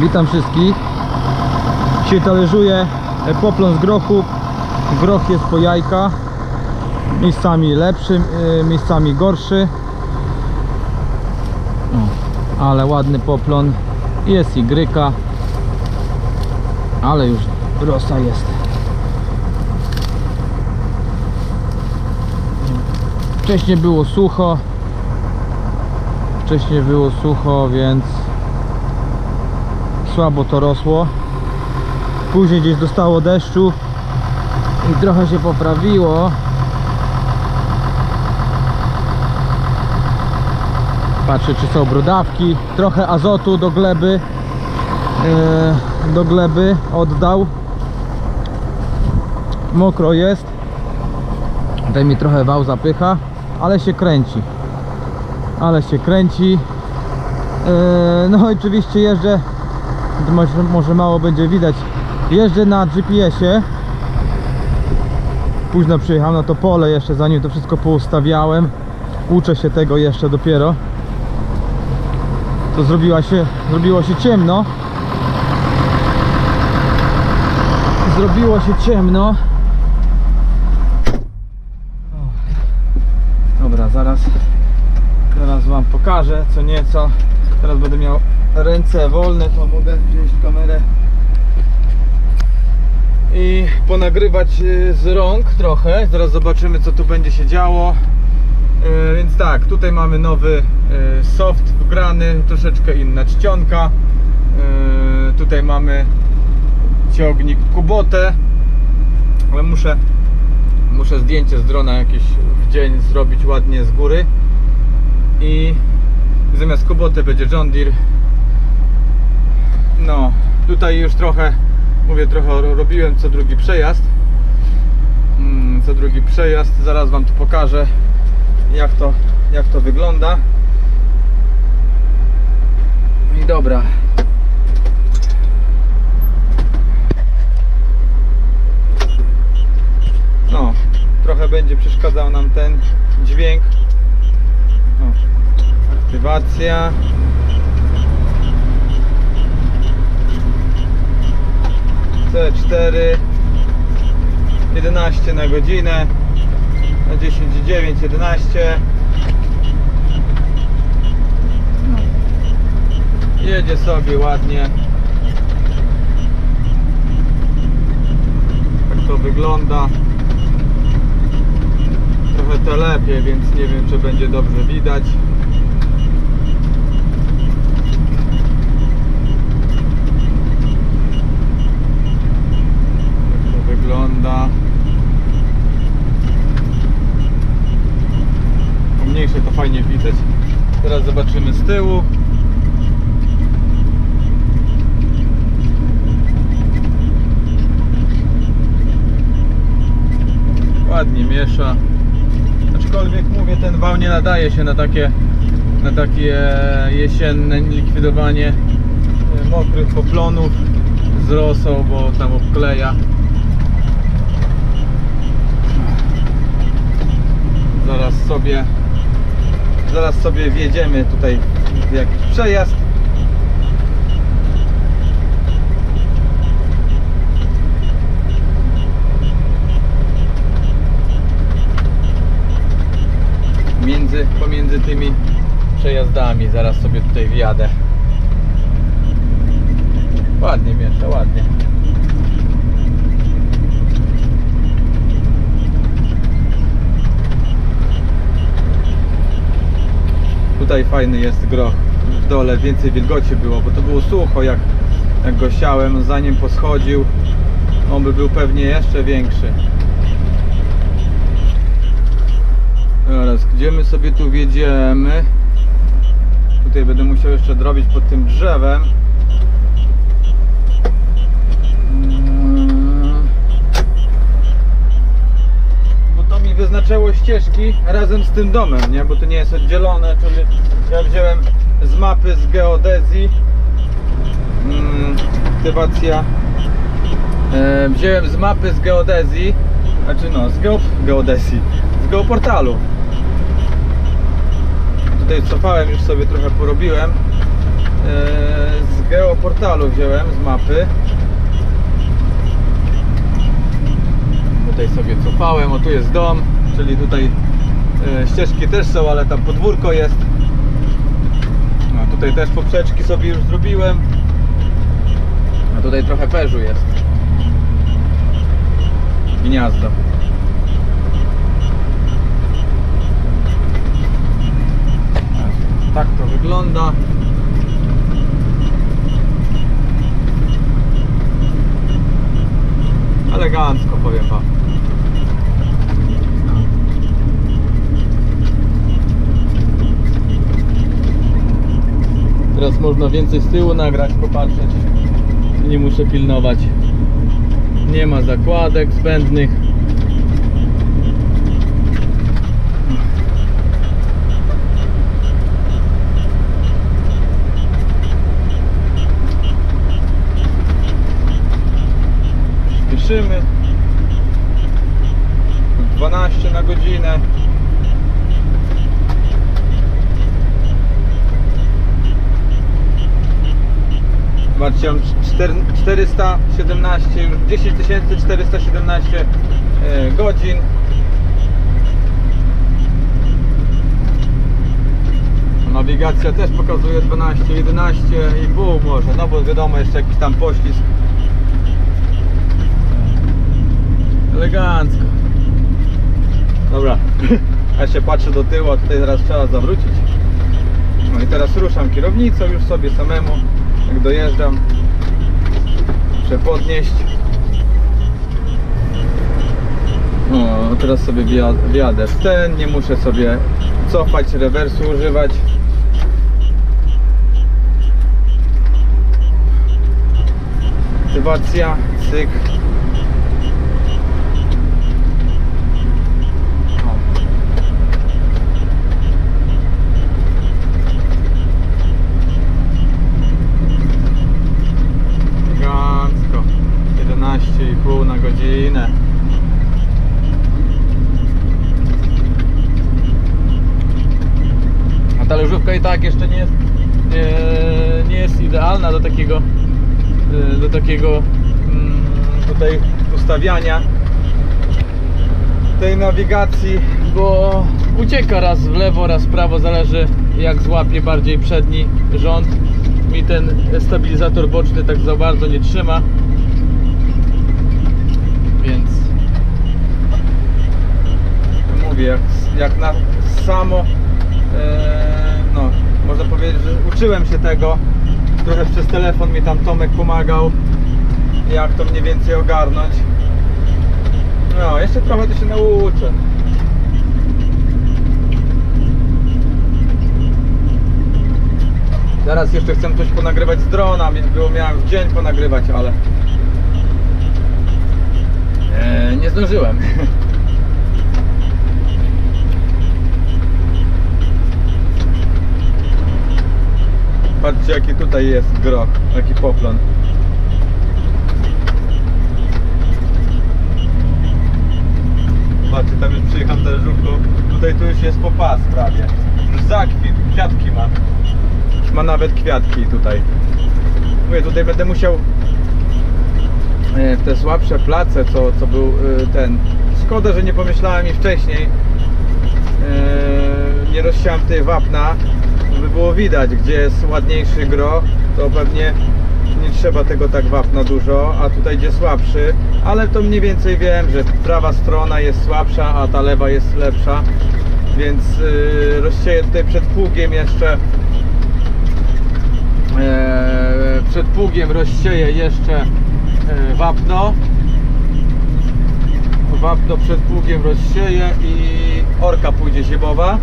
Witam wszystkich. Dzisiaj talerzuję e, poplon z grochu. Groch jest po jajka. Miejscami lepszy, e, miejscami gorszy. Ale ładny poplon. Jest i gryka. Ale już rosa jest. Wcześniej było sucho. Wcześniej było sucho, więc słabo to rosło. Później gdzieś dostało deszczu i trochę się poprawiło. Patrzę czy są brodawki. Trochę azotu do gleby. e, do gleby oddał. Mokro jest. Tutaj mi trochę wał zapycha, ale się kręci. Ale się kręci. E, No oczywiście jeżdżę może, może mało będzie widać. Jeżdżę na GPS-ie późno przyjechałem na to pole jeszcze zanim to wszystko poustawiałem. Uczę się tego jeszcze dopiero. To zrobiła się, zrobiło się ciemno. Zrobiło się ciemno. Dobra zaraz Teraz wam pokażę co nieco. Teraz będę miał ręce wolne, to mogę wziąć kamerę i ponagrywać y, z rąk trochę. Zaraz zobaczymy co tu będzie się działo. Y, Więc tak, tutaj mamy nowy y, soft wgrany, troszeczkę inna czcionka. Tutaj mamy ciągnik Kubotę, ale muszę muszę zdjęcie z drona jakieś w dzień zrobić ładnie z góry i zamiast Kuboty będzie John Deere no tutaj już trochę mówię trochę ro- robiłem co drugi przejazd. Mm, co drugi przejazd zaraz wam tu pokażę jak to jak to wygląda. I dobra. No trochę będzie przeszkadzał nam ten dźwięk. O, aktywacja. C4 11 na godzinę na 10,9 11 no. jedzie sobie ładnie tak to wygląda trochę to lepiej, więc nie wiem czy będzie dobrze widać. Jak to wygląda. Pomniejsze to fajnie widać. Teraz zobaczymy z tyłu. Ładnie miesza. Aczkolwiek mówię, ten wał nie nadaje się na takie, na takie jesienne likwidowanie e, mokrych poplonów z rosą, bo tam obkleja. Zaraz sobie zaraz sobie wjedziemy tutaj w jakiś przejazd. między, pomiędzy tymi przejazdami. Zaraz sobie tutaj wjadę. Ładnie miesza, ładnie. Tutaj fajny jest groch. W dole więcej wilgoci było, bo to było sucho jak, jak go siałem. Zanim poschodził, on by był pewnie jeszcze większy. Teraz, gdzie my sobie tu wjedziemy? Tutaj będę musiał jeszcze drobić pod tym drzewem. Mm. Bo to mi wyznaczyło ścieżki razem z tym domem, nie? Bo to nie jest oddzielone, czyli ja wziąłem z mapy z geodezji. Mm, aktywacja. E, wziąłem z mapy z geodezji, znaczy no, z geo, geodezji, z geoportalu. Tutaj cofałem, już sobie trochę porobiłem. E, z geoportalu portalu wziąłem z mapy. Tutaj sobie cofałem, o tu jest dom, czyli tutaj e, ścieżki też są, ale tam podwórko jest. No, tutaj też poprzeczki sobie już zrobiłem. A tutaj trochę perzu jest. Gniazdo. Tak to wygląda. Elegancko powiem wam. Teraz można więcej z tyłu nagrać, popatrzeć. Nie muszę pilnować. Nie ma zakładek zbędnych. Śpieszymy. 12 na godzinę. Zobaczcie, mam czter- 417, już 10 417 e, godzin. Nawigacja też pokazuje 12, 11 i pół może, no bo wiadomo jeszcze jakiś tam poślizg. Elegancko. Dobra, ja się patrzę do tyłu, a tutaj zaraz trzeba zawrócić. No i teraz ruszam kierownicą już sobie samemu, jak dojeżdżam. Muszę podnieść. O, teraz sobie wja- wjadę w ten, nie muszę sobie cofać, rewersu używać. Aktywacja, cyk. O. Elegancko. 11,5 na godzinę. A ta leżówka i tak jeszcze nie jest, nie, nie jest idealna do takiego y, do takiego mm, tutaj ustawiania tej nawigacji, bo ucieka raz w lewo, raz w prawo, zależy jak złapie bardziej przedni rząd. Mi ten stabilizator boczny tak za bardzo nie trzyma. Więc mówię, jak, jak na samo e, powiedzieć, że uczyłem się tego. Trochę przez telefon mi tam Tomek pomagał jak to mniej więcej ogarnąć. No, jeszcze trochę to się nauczę. Teraz jeszcze chcę coś ponagrywać z drona, więc było miałem w dzień ponagrywać, ale nie zdążyłem. Patrzcie jaki tutaj jest groch, jaki poplon. Patrzcie, tam już przyjechałem też żółtą. Tutaj tu już jest po pas prawie. Już zakwit, kwiatki ma. Już ma nawet kwiatki tutaj. Mówię, tutaj będę musiał e, te słabsze place, co, co był e, ten. Szkoda, że nie pomyślałem i wcześniej. E, Nie rozsiałem tutaj wapna, by było widać, gdzie jest ładniejszy gro, to pewnie nie trzeba tego tak wapna dużo, a tutaj gdzie słabszy, ale to mniej więcej wiem, że prawa strona jest słabsza, a ta lewa jest lepsza, więc yy, tutaj przed pługiem jeszcze e, przed pługiem rozsieję jeszcze e, wapno. Wapno przed pługiem rozsieję i orka pójdzie zimowa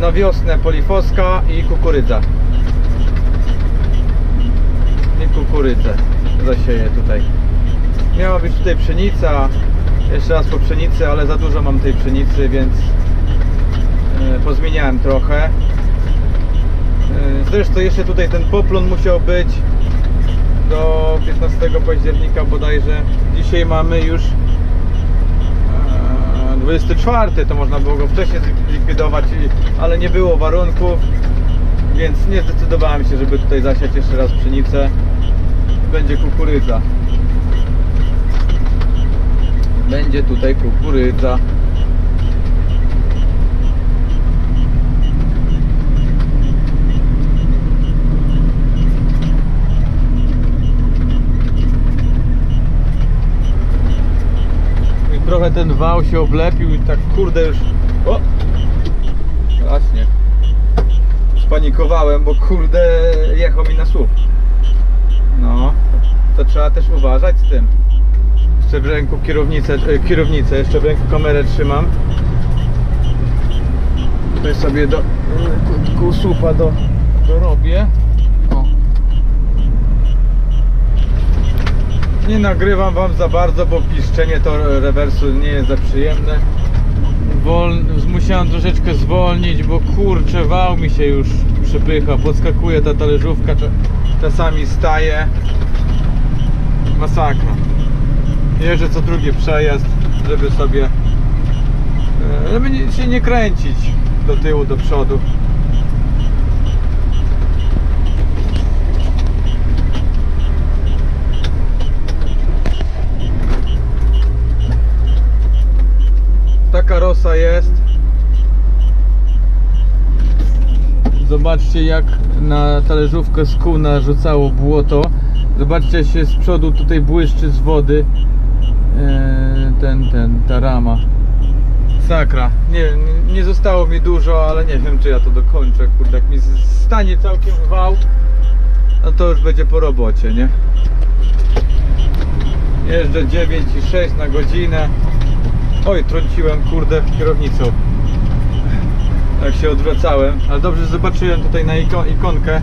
na wiosnę polifoska i kukurydza. I kukurydzę zasieję tutaj. Miała być tutaj pszenica jeszcze raz po pszenicy, ale za dużo mam tej pszenicy, więc e, pozmieniałem trochę. E, Zresztą jeszcze tutaj ten poplon musiał być do 15 października bodajże. Dzisiaj mamy już 24, to można było go wcześniej zlikwidować, ale nie było warunków, Więc nie zdecydowałem się, żeby tutaj zasiać jeszcze raz pszenicę. Będzie kukurydza. Będzie tutaj kukurydza. I trochę ten wał się oblepił i tak kurde już. O! Właśnie. Spanikowałem, bo kurde jechał mi na słup. No, to trzeba też uważać z tym. Jeszcze w ręku kierownicę, e, kierownicę, jeszcze w ręku kamerę trzymam. Tutaj sobie do e, ku- słupa do, dorobię. O. Nie nagrywam wam za bardzo, bo piszczenie to rewersu nie jest za przyjemne. Wol... Musiałem troszeczkę zwolnić, bo kurczę, wał mi się już przypycha, podskakuje ta talerzówka, cza- czasami staje. Masakra. Jeżdżę co drugi przejazd, żeby sobie, e, żeby się nie kręcić do tyłu, do przodu. Taka rosa jest. Zobaczcie jak na talerzówkę z kół narzucało błoto. Zobaczcie się z przodu tutaj błyszczy z wody e, ten, ten, ta rama. Sakra. Nie, nie- zostało mi dużo, ale nie wiem czy ja to dokończę. Kurde, jak mi stanie całkiem wał, no to już będzie po robocie, nie? Jeżdżę 9,6 na godzinę. Oj, trąciłem kurde kierownicą. Jak się odwracałem, ale dobrze zobaczyłem tutaj na iko- ikonkę.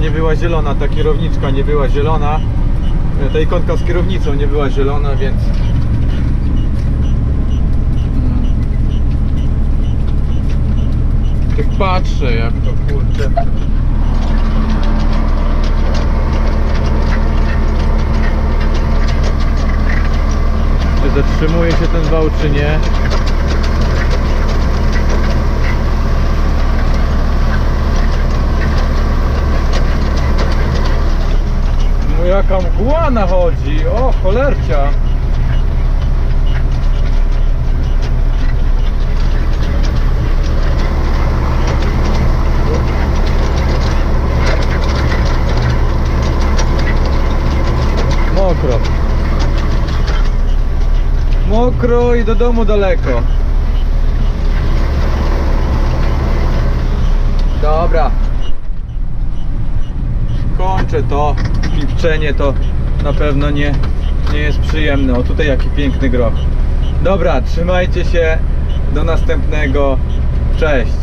Nie była zielona, ta kierowniczka nie była zielona. Ta ikonka z kierownicą nie była zielona, więc. Tak patrzę jak to kurczę. Zatrzymuje się ten wał, czy nie? No jaka mgła nachodzi, o cholercia. Mokro. Mokro i do domu daleko. Dobra. Kończę to. Pipczenie to na pewno nie, nie jest przyjemne. O tutaj jaki piękny groch. Dobra, trzymajcie się. Do następnego. Cześć.